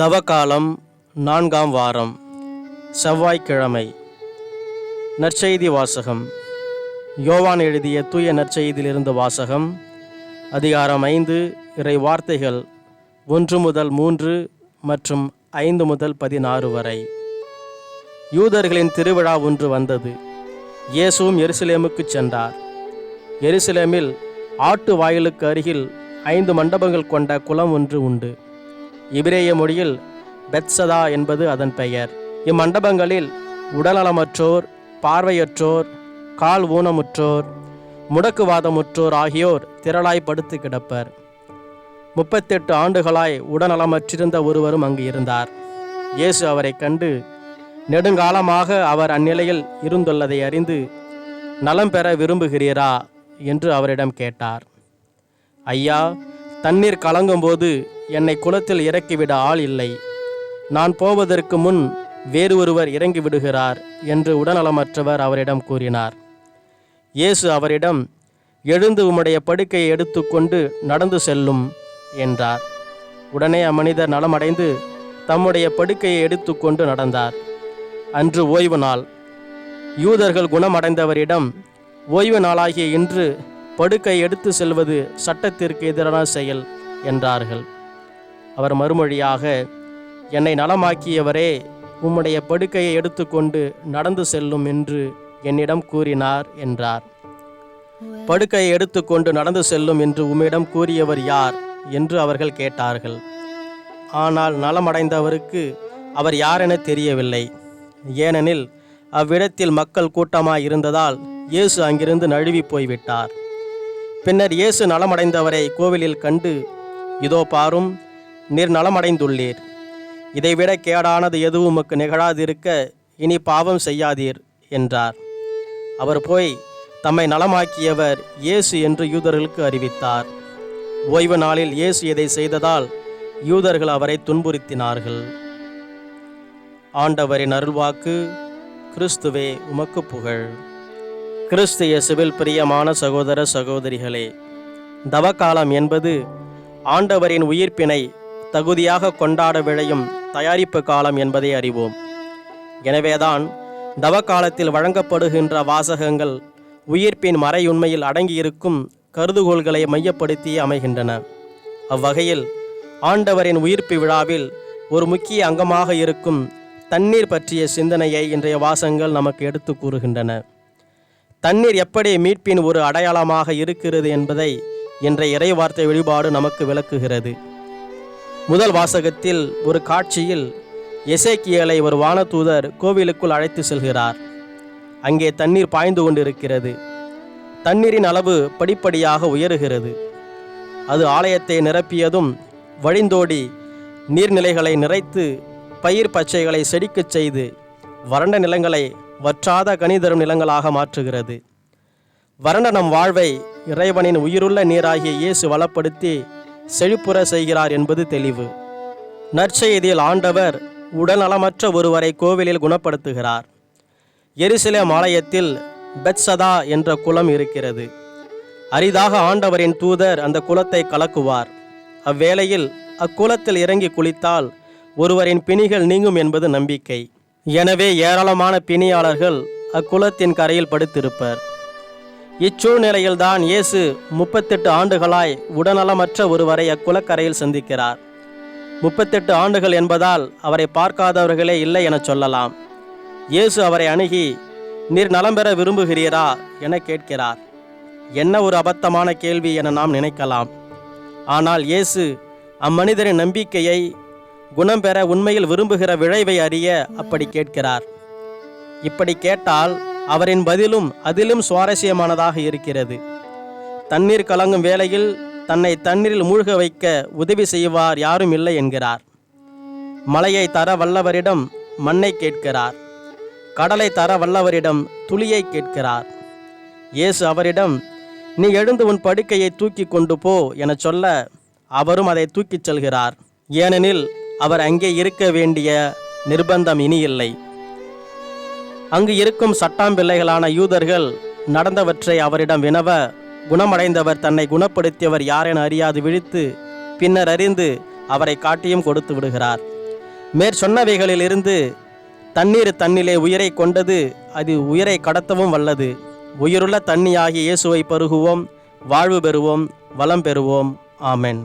தவகாலம் நான்காம் வாரம் செவ்வாய்க்கிழமை. நற்செய்தி வாசகம். யோவான் எழுதிய தூய நற்செய்தியிலிருந்து வாசகம். அதிகாரம் ஐந்து இறை வார்த்தைகள் ஒன்று முதல் மூன்று மற்றும் ஐந்து முதல் பதினாறு வரை. யூதர்களின் திருவிழா ஒன்று வந்தது. இயேசுவும் எருசலேமுக்கு சென்றார். எருசலேமில் ஆட்டு வாயிலுக்கு அருகில் ஐந்து மண்டபங்கள் கொண்ட குளம் ஒன்று உண்டு. இபிரேய மொழியில் பெத்சதா என்பது அதன் பெயர். இம்மண்டபங்களில் உடல்நலமற்றோர் பார்வையற்றோர் கால் ஊனமுற்றோர் முடக்குவாதமுற்றோர் ஆகியோர் திரளாய் படுத்து கிடப்பர். முப்பத்தெட்டு ஆண்டுகளாய் உடல்நலமற்றிருந்த ஒருவரும் அங்கு இருந்தார். இயேசு அவரைக் கண்டு நெடுங்காலமாக அவர் அந்நிலையில் இருந்துள்ளதை அறிந்து நலம் பெற விரும்புகிறீரா என்று அவரிடம் கேட்டார். ஐயா தண்ணீர் கலங்கும்போது என்னை குளத்தில் இறக்கிவிட ஆள் இல்லை. நான் போவதற்கு முன் வேறு ஒருவர் இறங்கி விடுகிறார் என்று உடல்நலமற்றவர் அவரிடம் கூறினார். இயேசு அவரிடம் எழுந்து உம்முடைய படுக்கையை எடுத்துக்கொண்டு நடந்து செல்லும் என்றார். உடனே அம்மனிதர் நலமடைந்து தம்முடைய படுக்கையை எடுத்துக்கொண்டு நடந்தார். அன்று ஓய்வு நாள். யூதர்கள் குணமடைந்தவரிடம் ஓய்வு நாளாகிய இன்று படுக்கை எடுத்து செல்வது சட்டத்திற்கு எதிரான செயல் என்றார்கள். அவர் மறுமொழியாக என்னை நலமாக்கியவரே உம்முடைய படுக்கையை எடுத்துக்கொண்டு நடந்து செல்லும் என்று என்னிடம் கூறினார் என்றார். படுக்கையை எடுத்துக்கொண்டு நடந்து செல்லும் என்று உம்மிடம் கூறியவர் யார்? என்று அவர்கள் கேட்டார்கள். ஆனால் நலமடைந்தவருக்கு அவர் யாரென தெரியவில்லை. ஏனெனில் அவ்விடத்தில் மக்கள் கூட்டமாய் இருந்ததால் இயேசு அங்கிருந்து நழுவி போய்விட்டார். பின்னர் இயேசு நலமடைந்தவரை கோவிலில் கண்டு இதோ பாரும் நீர் நலமடைந்துள்ளீர் இதைவிட கேடானது எதுவும் உமக்கு நிகழாதிருக்க இனி பாவம் செய்யாதீர் என்றார். அவர் போய் தம்மை நலமாக்கியவர் இயேசு என்று யூதர்களுக்கு அறிவித்தார். ஓய்வு நாளில் இயேசு இதை செய்ததால் யூதர்கள் அவரை துன்புறுத்தினார்கள். ஆண்டவரின் அருள்வாக்கு கிறிஸ்துவே உமக்கு புகழ். கிறிஸ்து இயேசுவில் பிரியமான சகோதர சகோதரிகளே தவக்காலம் என்பது ஆண்டவரின் உயிர்ப்பினை தகுதியாக கொண்டாட விழையும் தயாரிப்பு காலம் என்பதை அறிவோம். எனவேதான் தவக்காலத்தில் வழங்கப்படுகின்ற வாசகங்கள் உயிர்ப்பின் மறையுண்மையில் அடங்கியிருக்கும் கருதுகோள்களை மையப்படுத்தி அமைகின்றன. அவ்வகையில் ஆண்டவரின் உயிர்ப்பு விழாவில் ஒரு முக்கிய அங்கமாக இருக்கும் தண்ணீர் பற்றிய சிந்தனையை இன்றைய வாசகங்கள் நமக்கு எடுத்து கூறுகின்றன. தண்ணீர் எப்படி மீட்பின் ஒரு அடையாளமாக இருக்கிறது என்பதை இன்றைய இறைவார்த்தை வெளிப்பாடு நமக்கு விளக்குகிறது. முதல் வாசகத்தில் ஒரு காட்சியில் எசேக்கியலை ஒரு வானதூதர் கோவிலுக்குள் அழைத்து செல்கிறார். அங்கே தண்ணீர் பாய்ந்து கொண்டிருக்கிறது. தண்ணீரின் அளவு படிப்படியாக உயருகிறது. அது ஆலயத்தை நிரப்பியதும் வழிந்தோடி நீர்நிலைகளை நிறைத்து பயிர் பச்சைகளை செடிக்கச் செய்து வறண்ட நிலங்களை வற்றாத கனிதரும் நிலங்களாக மாற்றுகிறது. வறண்ட நம் வாழ்வை இறைவனின் உயிருள்ள நீராகிய இயேசு வளப்படுத்தி செழிப்புற செய்கிறார் என்பது தெளிவு. நற்செய்தியில் ஆண்டவர் உடல்நலமற்ற ஒருவரை கோவிலில் குணப்படுத்துகிறார். எருசலேம் ஆலயத்தில் பெட்சதா என்ற குளம் இருக்கிறது. அரிதாக ஆண்டவரின் தூதர் அந்த குளத்தை கலக்குவார். அவ்வேளையில் அக்குளத்தில் இறங்கி குளித்தால் ஒருவரின் பிணிகள் நீங்கும் என்பது நம்பிக்கை. எனவே ஏராளமான பிணியாளர்கள் அக்குளத்தின் கரையில் படுத்திருப்பர். இச்சூழ்நிலையில்தான் இயேசு முப்பத்தெட்டு ஆண்டுகளாய் உடல்நலமற்ற ஒருவரை அக்குளக்கரையில் சந்திக்கிறார். முப்பத்தெட்டு ஆண்டுகள் என்பதால் அவரை பார்க்காதவர்களே இல்லை என சொல்லலாம். இயேசு அவரை அணுகி நீர் நலம் பெற விரும்புகிறீரா? என கேட்கிறார். என்ன ஒரு அபத்தமான கேள்வி என நாம் நினைக்கலாம். ஆனால் இயேசு அம்மனிதரின் நம்பிக்கையை குணம் பெற உண்மையில் விரும்புகிற விளைவை அறிய அப்படி கேட்கிறார். இப்படி கேட்டால் அவரின் பதிலும் அதிலும் சுவாரஸ்யமானதாக இருக்கிறது. தண்ணீர் கலங்கும் வேளையில் தன்னை தண்ணீரில் மூழ்க வைக்க உதவி செய்வார் யாரும் இல்லை என்கிறார். மலையை தர வல்லவரிடம் மண்ணை கேட்கிறார். கடலை தர வல்லவரிடம் துளியை கேட்கிறார். இயேசு அவரிடம் நீ எழுந்து உன் படுக்கையை தூக்கி கொண்டு போ என சொல்ல அவரும் அதை தூக்கிச் செல்கிறார். ஏனெனில் அவர் அங்கே இருக்க வேண்டிய நிர்பந்தம் இனி இல்லை. அங்கு இருக்கும் சட்டாம்பிள்ளைகளான யூதர்கள் நடந்தவற்றை அவரிடம் வினவ குணமடைந்தவர் தன்னை குணப்படுத்தியவர் யாரென அறியாது விழித்து பின்னர் அறிந்து அவரை காட்டியும் கொடுத்து விடுகிறார். மேற்சொன்னவைகளிலிருந்து தண்ணீர் தன்னிலே உயிரை கொண்டது அது உயிரை கடத்தவும் வல்லது. உயிருள்ள தண்ணியாகிய இயேசுவை பருகுவோம் வாழ்வு பெறுவோம் வளம் பெறுவோம். ஆமென்.